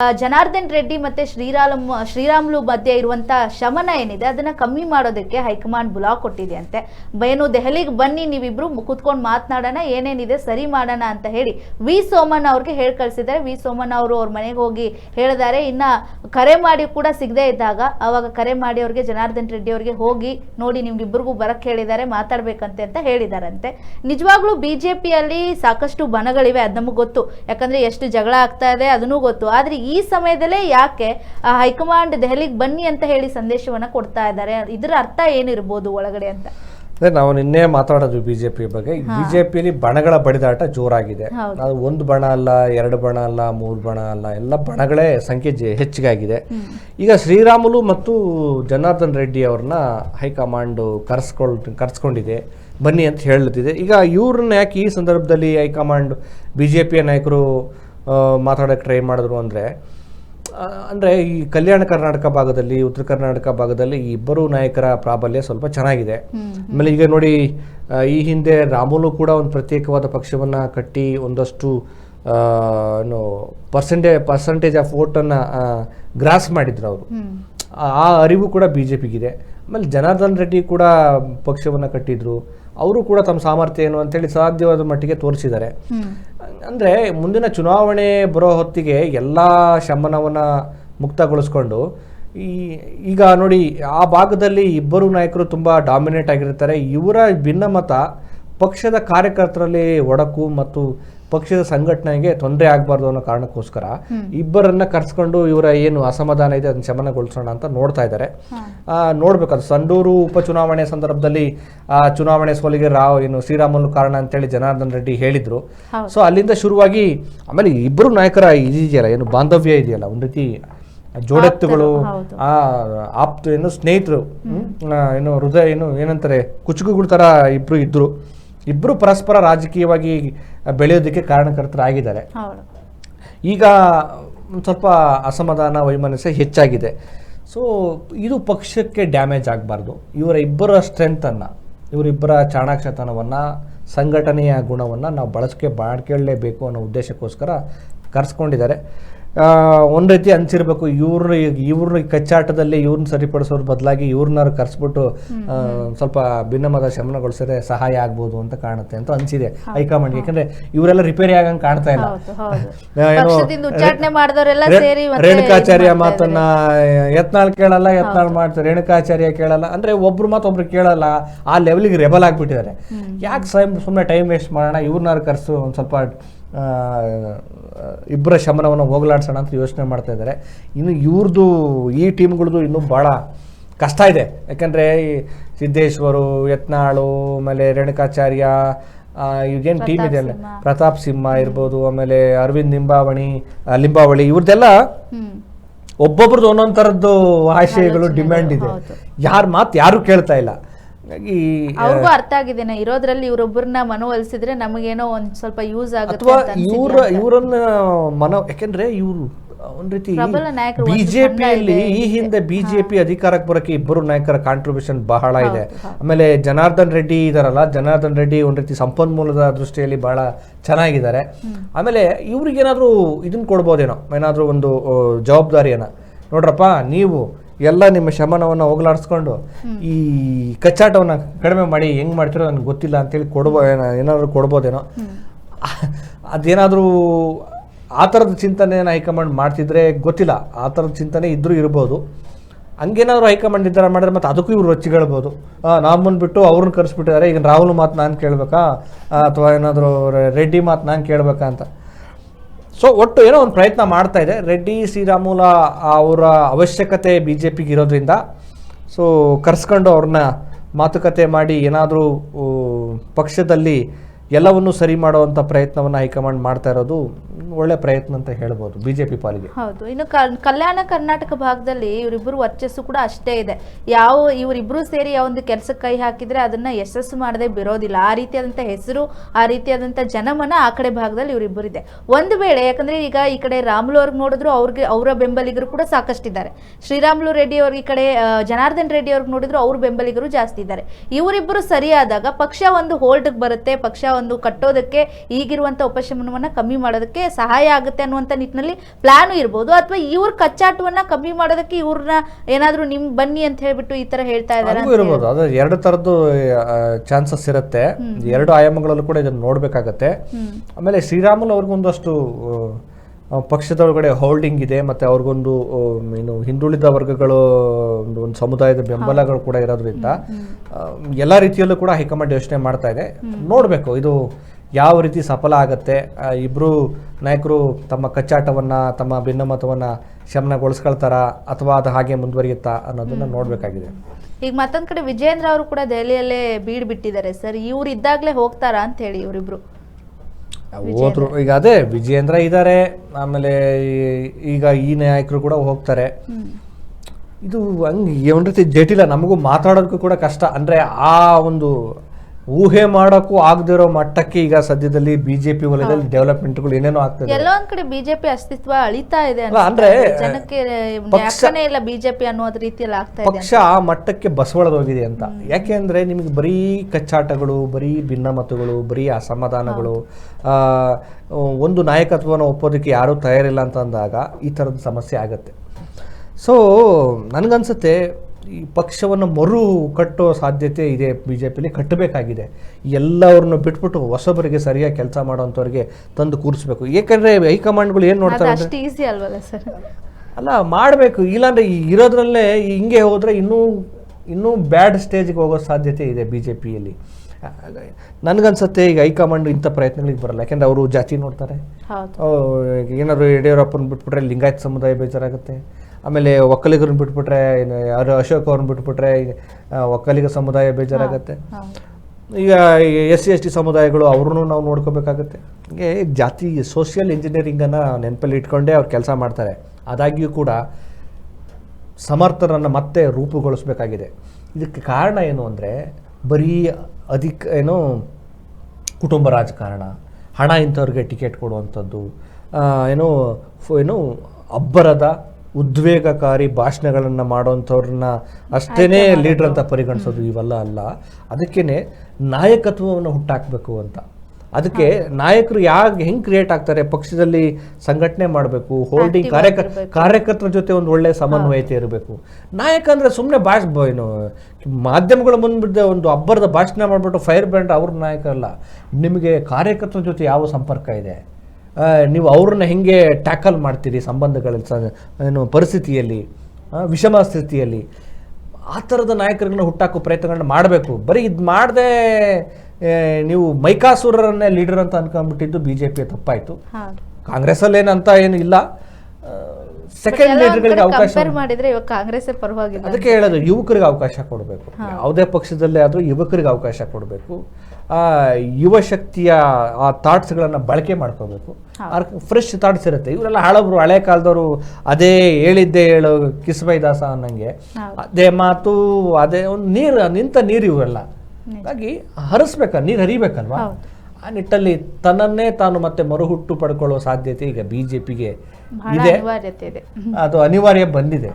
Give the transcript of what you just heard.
ಜನಾರ್ದನ್ ರೆಡ್ಡಿ ಮತ್ತೆ ಶ್ರೀರಾಮ್, ಶ್ರೀರಾಮ್ಲು ಮಧ್ಯೆ ಇರುವಂತ ಶಮನ ಏನಿದೆ, ಅದನ್ನ ಕಮ್ಮಿ ಮಾಡೋದಕ್ಕೆ ಹೈಕಮಾಂಡ್ ಬ್ಲಾಕ್ ಕೊಟ್ಟಿದೆ ಅಂತೆ ಬಯನು, ದೆಹಲಿಗೆ ಬನ್ನಿ, ನೀವಿಬ್ರು ಕುತ್ಕೊಂಡು ಮಾತನಾಡೋಣ, ಏನೇನಿದೆ ಸರಿ ಮಾಡೋಣ ಅಂತ ಹೇಳಿ. ವಿ ಸೋಮಣ್ಣ ಅವ್ರಿಗೆ ಹೇಳಿ ಕಳ್ಸಿದ್ದಾರೆ. ವಿ ಸೋಮಣ್ಣ ಅವರು ಅವ್ರ ಮನೆಗೆ ಹೋಗಿ ಹೇಳಿದ್ದಾರೆ ಇನ್ನ ಕರೆ ಮಾಡಿ ಕೂಡ ಸಿಗದೆ ಇದ್ದಾಗ ಅವಾಗ ಕರೆ ಮಾಡಿ ಅವ್ರಿಗೆ, ಜನಾರ್ದನ್ ರೆಡ್ಡಿ ಅವ್ರಿಗೆ ಹೋಗಿ ನೋಡಿ ನಿಮ್ಗಿಬ್ಬರಿಗೂ ಬರಕ್ ಹೇಳಿದ್ದಾರೆ, ಮಾತಾಡ್ಬೇಕಂತೆ ಅಂತ ಹೇಳಿದಾರಂತೆ. ನಿಜವಾಗ್ಲೂ ಬಿಜೆಪಿಯಲ್ಲಿ ಸಾಕಷ್ಟು ಬಣಗಳಿವೆ, ಅದು ನಮಗೆ ಗೊತ್ತು. ಯಾಕಂದ್ರೆ ಎಷ್ಟು ಜಗಳ ಆಗ್ತಾ ಇದೆ ಅದನ್ನೂ ಗೊತ್ತು. ಆದ್ರೆ ಈ ಸಮಯದಲ್ಲೇ ಯಾಕೆ ಹೈಕಮಾಂಡ್ ದೆಹಲಿಗೆ ಬನ್ನಿ ಅಂತ ಹೇಳಿ ಸಂದೇಶವನ್ನ ಕೊಡ್ತಾ ಇದ್ದಾರೆ? ಇದರ ಅರ್ಥ ಏನಿರ್ಬೋದು ಒಳಗಡೆ ಅಂತ? ಅದೇ ನಾವು ನಿನ್ನೆ ಮಾತಾಡೋದು ಬಿಜೆಪಿ ಬಗ್ಗೆ. ಬಿಜೆಪಿಯಲ್ಲಿ ಬಣಗಳ ಬಡಿದಾಟ ಜೋರಾಗಿದೆ. ಅದು ಒಂದು ಬಣ ಅಲ್ಲ ಎರಡು ಬಣ ಅಲ್ಲ ಮೂರು ಬಣ ಅಲ್ಲ ಎಲ್ಲ ಬಣಗಳೇ ಸಂಖ್ಯೆ ಜೆ- ಹೆಚ್ಚಿಗಾಗಿದೆ. ಈಗ ಶ್ರೀರಾಮುಲು ಮತ್ತು ಜನಾರ್ದನ್ ರೆಡ್ಡಿ ಅವ್ರನ್ನ ಹೈಕಮಾಂಡ್ ಕರೆಸ್ಕೊಳ್ ಕರೆಸ್ಕೊಂಡಿದೆ. ಬನ್ನಿ ಅಂತ ಹೇಳುತ್ತಿದೆ. ಈಗ ಇವ್ರನ್ನ ಯಾಕೆ ಈ ಸಂದರ್ಭದಲ್ಲಿ ಹೈಕಮಾಂಡ್ ಬಿ ಜೆ ಪಿಯ ನಾಯಕರು ಮಾತಾಡೋಕ್ಕೆ ಟ್ರೈ ಮಾಡಿದ್ರು ಅಂದರೆ ಅಂದರೆ ಈ ಕಲ್ಯಾಣ ಕರ್ನಾಟಕ ಭಾಗದಲ್ಲಿ ಉತ್ತರ ಕರ್ನಾಟಕ ಭಾಗದಲ್ಲಿ ಈ ಇಬ್ಬರು ನಾಯಕರ ಪ್ರಾಬಲ್ಯ ಸ್ವಲ್ಪ ಚೆನ್ನಾಗಿದೆ. ಆಮೇಲೆ ಈಗ ನೋಡಿ ಈ ಹಿಂದೆ ರಾಮುಲು ಕೂಡ ಒಂದು ಪ್ರತ್ಯೇಕವಾದ ಪಕ್ಷವನ್ನು ಕಟ್ಟಿ ಒಂದಷ್ಟು ಏನು ಪರ್ಸೆಂಟೇ ಪರ್ಸೆಂಟೇಜ್ ಆಫ್ ವೋಟನ್ನು ಗ್ರಾಸ್ ಮಾಡಿದ್ರು ಅವರು. ಆ ಅರಿವು ಕೂಡ ಬಿ ಜೆ ಪಿಗಿದೆ ಆಮೇಲೆ ಜನಾರ್ದನ್ ರೆಡ್ಡಿ ಕೂಡ ಪಕ್ಷವನ್ನು ಕಟ್ಟಿದ್ರು. ಅವರು ಕೂಡ ತಮ್ಮ ಸಾಮರ್ಥ್ಯ ಏನು ಅಂತೇಳಿ ಸಾಧ್ಯವಾದ ಮಟ್ಟಿಗೆ ತೋರಿಸಿದ್ದಾರೆ. ಅಂದರೆ ಮುಂದಿನ ಚುನಾವಣೆ ಬರೋ ಹೊತ್ತಿಗೆ ಎಲ್ಲ ಶಮನವನ್ನು ಮುಕ್ತಗೊಳಿಸ್ಕೊಂಡು ಈ ಈಗ ನೋಡಿ ಆ ಭಾಗದಲ್ಲಿ ಇಬ್ಬರು ನಾಯಕರು ತುಂಬ ಡಾಮಿನೇಟ್ ಆಗಿರ್ತಾರೆ. ಇವರ ಭಿನ್ನಮತ ಪಕ್ಷದ ಕಾರ್ಯಕರ್ತರಲ್ಲಿ ಒಡಕು ಮತ್ತು ಪಕ್ಷದ ಸಂಘಟನೆಗೆ ತೊಂದರೆ ಆಗಬಾರ್ದು ಅನ್ನೋ ಕಾರಣಕ್ಕೋಸ್ಕರ ಇಬ್ಬರನ್ನ ಕರೆಸ್ಕೊಂಡು ಇವರ ಏನು ಅಸಮಾಧಾನ ಇದೆ ಅದನ್ನ ಶಮನಗೊಳಿಸೋಣ ಅಂತ ನೋಡ್ತಾ ಇದ್ದಾರೆ. ಆ, ನೋಡ್ಬೇಕು ಅದು ಸಂಡೂರು ಉಪಚುನಾವಣೆ ಸಂದರ್ಭದಲ್ಲಿ ಆ ಚುನಾವಣೆ ಸೋಲಿಗೆ ರಾವ್ ಏನು ಶ್ರೀರಾಮುಲು ಕಾರಣ ಅಂತೇಳಿ ಜನಾರ್ದನ್ ರೆಡ್ಡಿ ಹೇಳಿದ್ರು. ಸೊ ಅಲ್ಲಿಂದ ಶುರುವಾಗಿ ಆಮೇಲೆ ಇಬ್ಬರು ನಾಯಕರ ಇದೆಯಲ್ಲ ಏನು ಬಾಂಧವ್ಯ ಇದೆಯಲ್ಲ ಒಂದು ರೀತಿ ಜೋಡೆತ್ತುಗಳು ಆ ಆಪ್ತ ಏನು ಸ್ನೇಹಿತರು ಏನು ಹೃದಯ ಏನು ಏನಂತಾರೆ ಕುಚುಕುಗಳ ತರ ಇಬ್ರು ಇದ್ರು. ಇಬ್ರು ಪರಸ್ಪರ ರಾಜಕೀಯವಾಗಿ ಬೆಳೆಯೋದಕ್ಕೆ ಕಾರಣಕರ್ತರಾಗಿದ್ದಾರೆ. ಈಗ ಒಂದ್ ಸ್ವಲ್ಪ ಅಸಮಾಧಾನ ವೈಮನಸ್ಸೆ ಹೆಚ್ಚಾಗಿದೆ. ಸೊ ಇದು ಪಕ್ಷಕ್ಕೆ ಡ್ಯಾಮೇಜ್ ಆಗಬಾರ್ದು. ಇವರ ಇಬ್ಬರ ಸ್ಟ್ರೆಂತನ್ನು ಇವರಿಬ್ಬರ ಚಾಣಾಕ್ಷತನವನ್ನು ಸಂಘಟನೆಯ ಗುಣವನ್ನು ನಾವು ಬಳಸಿಕೆ ಮಾಡ್ಕೊಳ್ಳೇಬೇಕು ಅನ್ನೋ ಉದ್ದೇಶಕ್ಕೋಸ್ಕರ ಕರೆಸ್ಕೊಂಡಿದ್ದಾರೆ. ಒಂದು ರೀತಿ ಅನ್ಸಿರ್ಬೇಕು ಇವ್ರ ಇವ್ರ ಕಚ್ಚಾಟದಲ್ಲಿ ಇವ್ರನ್ನ ಸರಿಪಡಿಸೋದ್ರ ಬದಲಾಗಿ ಇವ್ರನ್ನಾರು ಕರೆಸ್ಬಿಟ್ಟು ಆ, ಸ್ವಲ್ಪ ಭಿನ್ನಮತ ಶಮನಗೊಳಿಸಿದ್ರೆ ಸಹಾಯ ಆಗ್ಬೋದು ಅಂತ ಕಾಣುತ್ತೆ ಅಂತ ಅನ್ಸಿದೆ ಹೈಕಮಾಂಡ್ ಯಾಕಂದ್ರೆ ಇವರೆಲ್ಲ ರಿಪೇರಿ ಆಗಂಗ್ ಕಾಣ್ತಾ ಇಲ್ಲ. ರೇಣುಕಾಚಾರ್ಯ ಮಾತನ್ನ ಯತ್ನಾಳ್ ಕೇಳಲ್ಲ ಯತ್ನಾಳ್ ಮಾಡ್ತಾರೆ. ರೇಣುಕಾಚಾರ್ಯ ಕೇಳಲ್ಲ. ಅಂದ್ರೆ ಒಬ್ರು ಮಾತೊಬ್ರು ಒಬ್ರು ಕೇಳಲ್ಲ ಆ ಲೆವೆಲ್ಗೆ ರೆಬಲ್ ಆಗ್ಬಿಟ್ಟಿದ್ದಾರೆ. ಯಾಕೆ ಸುಮ್ಮನೆ ಟೈಮ್ ವೇಸ್ಟ್ ಮಾಡೋಣ? ಇವ್ರನ್ನಾರು ಕರೆಸು ಒಂದ್ ಸ್ವಲ್ಪ ಇಬ್ಬರ ಶಮನವನ್ನು ಹೋಗಲಾಡ್ಸೋಣ ಅಂತ ಯೋಚನೆ ಮಾಡ್ತಾ ಇದ್ದಾರೆ. ಇನ್ನು ಇವ್ರದ್ದು ಈ ಟೀಮ್ಗಳದ್ದು ಇನ್ನೂ ಭಾಳ ಕಷ್ಟ ಇದೆ. ಯಾಕಂದರೆ ಈ ಸಿದ್ದೇಶ್ವರು ಯತ್ನಾಳು ಆಮೇಲೆ ರೇಣುಕಾಚಾರ್ಯ ಆ, ಟೀಮ್ ಇದೆ ಅಲ್ಲ ಪ್ರತಾಪ್ ಸಿಂಹ ಇರ್ಬೋದು ಆಮೇಲೆ ಅರವಿಂದ್ ನಿಂಬಾವಣಿ ಲಿಂಬಾವಳಿ ಇವ್ರದ್ದೆಲ್ಲ ಒಬ್ಬೊಬ್ರದ್ದು ಒಂದೊಂದು ಥರದ್ದು ಆಶಯಗಳು ಡಿಮ್ಯಾಂಡ್ ಇದೆ. ಯಾರು ಮಾತು ಯಾರು ಕೇಳ್ತಾ ಇಲ್ಲ. ಅವ್ರಿಗೂ ಅರ್ಥ ಆಗಿದೆ ನಾ ಇರೋದ್ರಲ್ಲಿ ಇವರೊಬ್ಬರನ್ನ ಮನವೊಲಿಸಿದ್ರೆ ನಮಗೇನೋ ಒಂದ್ ಸ್ವಲ್ಪ ಯೂಸ್ ಆಗುತ್ತೆ ಅಥವಾ ಇವ್ರ. ಇವರನ್ನ ಮನ ಯಾಕೆಂದ್ರೆ ಇವರು ಒಂದ್ ರೀತಿ ಬಿಜೆಪಿಯಲ್ಲಿ ಈ ಹಿಂದೆ ಬಿಜೆಪಿ ಅಧಿಕಾರಕ್ಕೆ ಬರೋಕೆ ಇಬ್ಬರು ನಾಯಕರ ಕಾಂಟ್ರಿಬ್ಯೂಷನ್ ಬಹಳ ಇದೆ. ಆಮೇಲೆ ಜನಾರ್ದನ್ ರೆಡ್ಡಿ ಇದಾರಲ್ಲ ಜನಾರ್ದನ್ ರೆಡ್ಡಿ ಒಂದ್ ರೀತಿ ಸಂಪನ್ಮೂಲದ ದೃಷ್ಟಿಯಲ್ಲಿ ಬಹಳ ಚೆನ್ನಾಗಿದ್ದಾರೆ. ಆಮೇಲೆ ಇವ್ರಿಗೇನಾದ್ರೂ ಇದನ್ನ ಕೊಡ್ಬೋದೇನೋ? ಏನಾದ್ರೂ ಒಂದು ಜವಾಬ್ದಾರಿಯನ್ನ? ನೋಡ್ರಪ್ಪ ನೀವು ಎಲ್ಲ ನಿಮ್ಮ ಶಮನವನ್ನು ಹೋಗಲಾಡಿಸ್ಕೊಂಡು ಈ ಕಚ್ಚಾಟವನ್ನು ಕಡಿಮೆ ಮಾಡಿ ಹೆಂಗ್ ಮಾಡ್ತಿರೋ ನನಗೆ ಗೊತ್ತಿಲ್ಲ ಅಂತೇಳಿ ಕೊಡ್ಬೋ ಏನೋ ಏನಾದರೂ ಕೊಡ್ಬೋದೇನೋ. ಅದೇನಾದರೂ ಆ ಥರದ ಚಿಂತನೆಯನ್ನು ಹೈಕಮಾಂಡ್ ಮಾಡ್ತಿದ್ರೆ ಗೊತ್ತಿಲ್ಲ. ಆ ಥರದ ಚಿಂತನೆ ಇದ್ದರೂ ಇರ್ಬೋದು. ಹಂಗೇನಾದ್ರು ಹೈಕಮಾಂಡ್ ಇದ್ದಾರೆ ಮಾಡಿದ್ರೆ ಮತ್ತೆ ಅದಕ್ಕೂ ಇವ್ರು ರೊಚ್ಚಿಗಳ್ಬೋದು. ನಮ್ಮನ್ನು ಬಿಟ್ಟು ಅವ್ರನ್ನ ಕರೆಸ್ಬಿಟ್ಟಿದ್ದಾರೆ ಈಗ ರಾಹುಲ್ ಮಾತು ನಾನು ಕೇಳಬೇಕಾ? ಅಥವಾ ಏನಾದರೂ ರೆಡ್ಡಿ ಮಾತು ನಾನು ಕೇಳಬೇಕಾ ಅಂತ. ಸೊ ಒಟ್ಟು ಏನೋ ಒಂದು ಪ್ರಯತ್ನ ಮಾಡ್ತಾ ಇದೆ. ರೆಡ್ಡಿ, ಶ್ರೀರಾಮುಲ ಅವರ ಅವಶ್ಯಕತೆ ಬಿ ಜೆ ಪಿಗೆ ಇರೋದ್ರಿಂದ. ಸೊ ಕರೆಸ್ಕೊಂಡು ಅವ್ರನ್ನ ಮಾತುಕತೆ ಮಾಡಿ ಏನಾದರೂ ಪಕ್ಷದಲ್ಲಿ ಎಲ್ಲವನ್ನೂ ಸರಿ ಮಾಡುವಂತ ಪ್ರಯತ್ನವನ್ನು ಹೈಕಮಾಂಡ್ ಮಾಡ್ತಾ ಇರೋದು ಒಳ್ಳೆ ಪ್ರಯತ್ನ ಅಂತ ಹೇಳ್ಬೋದು ಬಿಜೆಪಿ ಪಾಲಿಗೆ. ಹೌದು. ಇನ್ನು ಕಲ್ಯಾಣ ಕರ್ನಾಟಕ ಭಾಗದಲ್ಲಿ ಇವರಿಬ್ಬರು ವರ್ಚಸ್ಸು ಕೂಡ ಅಷ್ಟೇ ಇದೆ. ಯಾವ ಇವರಿಬ್ರು ಸೇರಿ ಯಾವ ಒಂದು ಕೆಲಸಕ್ಕೆ ಕೈ ಹಾಕಿದ್ರೆ ಅದನ್ನ ಯಶಸ್ಸು ಮಾಡದೆ ಬಿರೋದಿಲ್ಲ. ಆ ರೀತಿಯಾದಂಥ ಹೆಸರು, ಆ ರೀತಿಯಾದಂಥ ಜನಮನ ಆ ಕಡೆ ಭಾಗದಲ್ಲಿ ಇವರಿಬ್ಬರು ಇದೆ ಒಂದು ವೇಳೆ, ಯಾಕಂದ್ರೆ ಈಗ ಈ ಕಡೆ ರಾಮುಲು ಅವ್ರಿಗೆ ನೋಡಿದ್ರು ಅವ್ರಿಗೆ, ಅವರ ಬೆಂಬಲಿಗರು ಕೂಡ ಸಾಕಷ್ಟಿದ್ದಾರೆ. ಶ್ರೀರಾಮುಲು ರೆಡ್ಡಿ ಅವ್ರಿಗೆ ಈ ಕಡೆ ಜನಾರ್ದನ್ ರೆಡ್ಡಿ ಅವ್ರಿಗೆ ನೋಡಿದ್ರು ಅವ್ರ ಬೆಂಬಲಿಗರು ಜಾಸ್ತಿ ಇದ್ದಾರೆ. ಇವರಿಬ್ಬರು ಸರಿಯಾದಾಗ ಪಕ್ಷ ಒಂದು ಹೋಲ್ಡ್ಗೆ ಬರುತ್ತೆ, ಪಕ್ಷ ಒಂದು ಕಟ್ಟೋದಕ್ಕೆ ಈಗಿರುವಂಥ ಉಪಶಮನವನ್ನ ಕಮ್ಮಿ ಮಾಡೋದಕ್ಕೆ ಸಹಾಯ ಆಗುತ್ತೆ ಅನ್ನುವಂಥ ನಿಟ್ಟಿನಲ್ಲಿ ಪ್ಲ್ಯಾನು ಇರ್ಬೋದು. ಅಥವಾ ಇವ್ರ ಕಚ್ಚಾಟವನ್ನ ಕಮ್ಮಿ ಮಾಡೋದಕ್ಕೆ ಇವ್ರನ್ನ ಏನಾದರೂ ನಿಮ್ ಬನ್ನಿ ಅಂತ ಹೇಳ್ಬಿಟ್ಟು ಈ ತರ ಹೇಳ್ತಾ ಇದ್ದಾರೆ ಇರ್ಬೋದು. ಅದು ಎರಡು ಥರದ್ದು ಚಾನ್ಸಸ್ ಇರುತ್ತೆ. ಎರಡು ಆಯಾಮಗಳಲ್ಲೂ ಕೂಡ ಇದನ್ನು ನೋಡಬೇಕಾಗತ್ತೆ. ಆಮೇಲೆ ಶ್ರೀರಾಮುಲು ಅವ್ರಿಗೊಂದಷ್ಟು ಪಕ್ಷದೊಳಗಡೆ ಹೋಲ್ಡಿಂಗ್ ಇದೆ ಮತ್ತೆ ಅವ್ರಿಗೊಂದು ಏನು ಹಿಂದುಳಿದ ವರ್ಗಗಳು ಒಂದು ಒಂದು ಸಮುದಾಯದ ಬೆಂಬಲಗಳು ಕೂಡ ಇರೋದ್ರಿಂದ ಎಲ್ಲ ರೀತಿಯಲ್ಲೂ ಕೂಡ ಹೈಕಮಾಂಡ್ ಯೋಚನೆ ಮಾಡ್ತಾ ಇದೆ. ನೋಡಬೇಕು ಇದು ಯಾವ ರೀತಿ ಸಫಲ ಆಗುತ್ತೆ. ಇಬ್ಬರು ಇಬ್ರು ನಾಯಕರು ತಮ್ಮ ಕಚ್ಚಾಟವನ್ನ ತಮ್ಮ ಭಿನ್ನಮತವನ್ನ ಶಮನಗೊಳಿಸ್ಕೊಳ್ತಾರ ಅಥವಾ ಅದು ಹಾಗೆ ಮುಂದುವರಿಯುತ್ತಾ ಅನ್ನೋದನ್ನ ನೋಡಬೇಕಾಗಿದೆ. ಈಗ ಮತ್ತೊಂದ್ ಕಡೆ ವಿಜಯೇಂದ್ರ ಅವರು ಕೂಡ ದೆಹಲಿಯಲ್ಲೇ ಬೀಡ್ ಬಿಟ್ಟಿದ್ದಾರೆ. ಸರ್ ಇವ್ರು ಇದ್ದಾಗಲೇ ಹೋಗ್ತಾರಾ ಅಂತ ಹೇಳಿ ಇವರಿಬ್ರು. ಹೋದ್ರು. ಈಗ ಅದೇ ವಿಜಯೇಂದ್ರ ಇದ್ದಾರೆ ಆಮೇಲೆ ಈಗ ಈ ನಾಯಕರು ಕೂಡ ಹೋಗ್ತಾರೆ. ಇದು ಹಂಗೆ ಏನ್ರೀತಿ ರೀತಿ ಜಟಿಲ ನಮಗೂ ಮಾತಾಡೋದಕ್ಕೂ ಕೂಡ ಕಷ್ಟ. ಅಂದ್ರೆ ಆ ಒಂದು ಊಹೆ ಮಾಡೋಕ್ಕೂ ಆಗದಿರೋ ಮಟ್ಟಕ್ಕೆ ಈಗ ಸದ್ಯದಲ್ಲಿ ಬಿಜೆಪಿ ವಲಯದಲ್ಲಿ ಡೆವಲಪ್ಮೆಂಟ್ಗಳು ಏನೇನೋ ಆಗ್ತದೆ ಎಲ್ಲೋ ಒಂದ್ ಕಡೆ ಬಿಜೆಪಿ ಅಸ್ತಿತ್ವ ಅಳಿತಾ ಇದೆ ಅಲ್ಲ, ಅಂದ್ರೆ ಜನಕ್ಕೆ ಯಾಕನೇ ಇಲ್ಲ ಬಿಜೆಪಿ ಅನ್ನೋದ್ ರೀತಿಯಲ್ಲಿ ಆಗ್ತಾ ಇದೆ ಪಕ್ಷ ಆ ಮಟ್ಟಕ್ಕೆ ಬಸವಳದೋಗಿದೆ ಅಂತ. ಯಾಕೆ ಅಂದ್ರೆ ನಿಮಗೆ ಬರೀ ಕಚ್ಚಾಟಗಳು ಬರೀ ಭಿನ್ನಮತಗಳು ಬರೀ ಅಸಮಾಧಾನಗಳು ಆ, ಒಂದು ನಾಯಕತ್ವವನ್ನು ಒಪ್ಪೋದಕ್ಕೆ ಯಾರೂ ತಯಾರಿಲ್ಲ ಅಂತ ಅಂದಾಗ ಈ ಥರದ ಸಮಸ್ಯೆ ಆಗತ್ತೆ. ಸೊ ನನಗನ್ಸುತ್ತೆ ಈ ಪಕ್ಷವನ್ನು ಮರು ಕಟ್ಟೋ ಸಾಧ್ಯತೆ ಇದೆ ಬಿ ಜೆ ಪಿಲಿ ಕಟ್ಟಬೇಕಾಗಿದೆ. ಎಲ್ಲವ್ರನ್ನ ಬಿಟ್ಬಿಟ್ಟು ಹೊಸಬರಿಗೆ ಸರಿಯಾಗಿ ಕೆಲಸ ಮಾಡೋವಂಥವ್ರಿಗೆ ತಂದು ಕೂರಿಸ್ಬೇಕು. ಏಕೆಂದರೆ ಹೈಕಮಾಂಡ್ಗಳು ಏನು ನೋಡ್ತಾರೆ ಅಷ್ಟು ಈಸಿ ಅಲ್ವಲ್ಲ ಸರ್? ಅಲ್ಲ ಮಾಡಬೇಕು. ಇಲ್ಲಾಂದರೆ ಈ ಇರೋದ್ರಲ್ಲೇ ಹಿಂಗೆ ಹೋದರೆ ಇನ್ನೂ ಇನ್ನೂ ಬ್ಯಾಡ್ ಸ್ಟೇಜ್ಗೆ ಹೋಗೋ ಸಾಧ್ಯತೆ ಇದೆ ಬಿ ಜೆ ಪಿಯಲ್ಲಿ ನನಗನ್ಸುತ್ತೆ ಈಗ ಹೈಕಮಾಂಡ್ ಇಂಥ ಪ್ರಯತ್ನಗಳಿಗೆ ಬರಲ್ಲ. ಯಾಕೆಂದ್ರೆ ಅವರು ಜಾತಿ ನೋಡ್ತಾರೆ. ಏನಾದ್ರು ಯಡಿಯೂರಪ್ಪನ ಬಿಟ್ಬಿಟ್ರೆ ಲಿಂಗಾಯತ್ ಸಮುದಾಯ ಬೇಜಾರಾಗುತ್ತೆ. ಆಮೇಲೆ ಒಕ್ಕಲಿಗರನ್ನ ಬಿಟ್ಬಿಟ್ರೆ ಏನು ಯಾರು ಅಶೋಕ್ ಅವ್ರನ್ನ ಬಿಟ್ಬಿಟ್ರೆ ಒಕ್ಕಲಿಗ ಸಮುದಾಯ ಬೇಜಾರಾಗತ್ತೆ. ಈಗ ಎಸ್ ಸಿ ಎಸ್ ಟಿ ಸಮುದಾಯಗಳು ಅವ್ರನ್ನೂ ನಾವು ನೋಡ್ಕೋಬೇಕಾಗತ್ತೆ. ಹೀಗೆ ಜಾತಿ ಸೋಷಿಯಲ್ ಇಂಜಿನಿಯರಿಂಗನ್ನು ನೆನಪಲ್ಲಿ ಇಟ್ಕೊಂಡೇ ಅವ್ರು ಕೆಲಸ ಮಾಡ್ತಾರೆ. ಆದಾಗ್ಯೂ ಕೂಡ ಸಮರ್ಥರನ್ನು ಮತ್ತೆ ರೂಪುಗೊಳಿಸ್ಬೇಕಾಗಿದೆ. ಇದಕ್ಕೆ ಕಾರಣ ಏನು ಅಂದರೆ ಬರೀ ಅಧಿಕ ಏನು ಕುಟುಂಬ ರಾಜಕಾರಣ ಹಣ ಇಂಥವ್ರಿಗೆ ಟಿಕೆಟ್ ಕೊಡುವಂಥದ್ದು ಏನು ಏನು ಅಬ್ಬರದ ಉದ್ವೇಗಕಾರಿ ಭಾಷಣಗಳನ್ನು ಮಾಡುವಂಥವ್ರನ್ನ ಅಷ್ಟೇ ಲೀಡ್ರ್ ಅಂತ ಪರಿಗಣಿಸೋದು ಇವೆಲ್ಲ ಅಲ್ಲ. ಅದಕ್ಕೇ ನಾಯಕತ್ವವನ್ನು ಹುಟ್ಟಾಕಬೇಕು ಅಂತ. ಅದಕ್ಕೆ ನಾಯಕರು ಯಾಕೆ ಹೆಂಗೆ ಕ್ರಿಯೇಟ್ ಆಗ್ತಾರೆ? ಪಕ್ಷದಲ್ಲಿ ಸಂಘಟನೆ ಮಾಡಬೇಕು ಹೋಲ್ಡಿಂಗ್ ಕಾರ್ಯಕ ಕಾರ್ಯಕರ್ತರ ಜೊತೆ ಒಂದು ಒಳ್ಳೆಯ ಸಮನ್ವಯತೆ ಇರಬೇಕು. ನಾಯಕ ಅಂದರೆ ಸುಮ್ಮನೆ ಭಾಷ ಏನು ಮಾಧ್ಯಮಗಳ ಮುಂದೆ ಒಂದು ಅಬ್ಬರದ ಭಾಷಣ ಮಾಡಿಬಿಟ್ಟು ಫೈರ್ ಬ್ರ್ಯಾಂಡ್ ಅವ್ರ ನಾಯಕ ಅಲ್ಲ. ನಿಮಗೆ ಕಾರ್ಯಕರ್ತರ ಜೊತೆ ಯಾವ ಸಂಪರ್ಕ ಇದೆ? ನೀವು ಅವ್ರನ್ನ ಹೆಂಗೆ ಟ್ಯಾಕಲ್ ಮಾಡ್ತೀರಿ ಸಂಬಂಧಗಳಲ್ಲಿ ಏನು ಪರಿಸ್ಥಿತಿಯಲ್ಲಿ ವಿಷಮ ಸ್ಥಿತಿಯಲ್ಲಿ? ಆ ಥರದ ನಾಯಕರನ್ನ ಹುಟ್ಟಾಕೋ ಪ್ರಯತ್ನಗಳನ್ನ ಮಾಡಬೇಕು. ಬರೀ ಇದು ಮಾಡದೆ ನೀವು ಮೈಕಾಸುರರನ್ನೇ ಲೀಡರ್ ಅಂತ ಅನ್ಕೊಂಡ್ಬಿಟ್ಟಿದ್ದು ಬಿ ಜೆ ಪಿ ತಪ್ಪಾಯಿತು. ಕಾಂಗ್ರೆಸ್ಸಲ್ಲಿ ಏನಂತ ಏನು ಇಲ್ಲ. ಸೆಕೆಂಡ್ ಲೀಡರ್ಗಳಿಗೆ ಅವಕಾಶ ಮಾಡಿದ್ರೆ ಇವಾಗ ಕಾಂಗ್ರೆಸ್ ಪರವಾಗಿಲ್ಲ ಅದಕ್ಕೆ ಹೇಳೋದು ಯುವಕರಿಗೆ ಅವಕಾಶ ಕೊಡಬೇಕು. ಯಾವುದೇ ಪಕ್ಷದಲ್ಲೇ ಆದರೂ ಯುವಕರಿಗೆ ಅವಕಾಶ ಕೊಡಬೇಕು. ಆ ಯುವ ಶಕ್ತಿಯ ಆ ಥಾಟ್ಸ್ಗಳನ್ನು ಬಳಕೆ ಮಾಡ್ಕೋಬೇಕು. ಫ್ರೆಶ್ ಥಾಟ್ಸ್ ಇರುತ್ತೆ. ಇವರೆಲ್ಲ ಹಳಬ್ರು ಹಳೆ ಕಾಲದವರು ಅದೇ ಹೇಳಿದ್ದೆ ಹೇಳೋ ಕಿಸ್ಬೈ ದಾಸ ಅನ್ನಂಗೆ ಅದೇ ಮಾತು ಅದೇ ಒಂದು ನೀರು ನಿಂತ ನೀರು ಇವರೆಲ್ಲ. ಹಾಗಾಗಿ ಹರಿಸ್ಬೇಕ ನೀರು ಹರಿಬೇಕಲ್ವಾ? ಆ ನಿಟ್ಟಲ್ಲಿ ತನ್ನನ್ನೇ ತಾನು ಮತ್ತೆ ಮರುಹುಟ್ಟು ಪಡ್ಕೊಳ್ಳೋ ಸಾಧ್ಯತೆ ಈಗ ಬಿ ಜೆ ಪಿಗೆ ಇದೆ. ಅದು ಅನಿವಾರ್ಯ ಬಂದಿದೆ.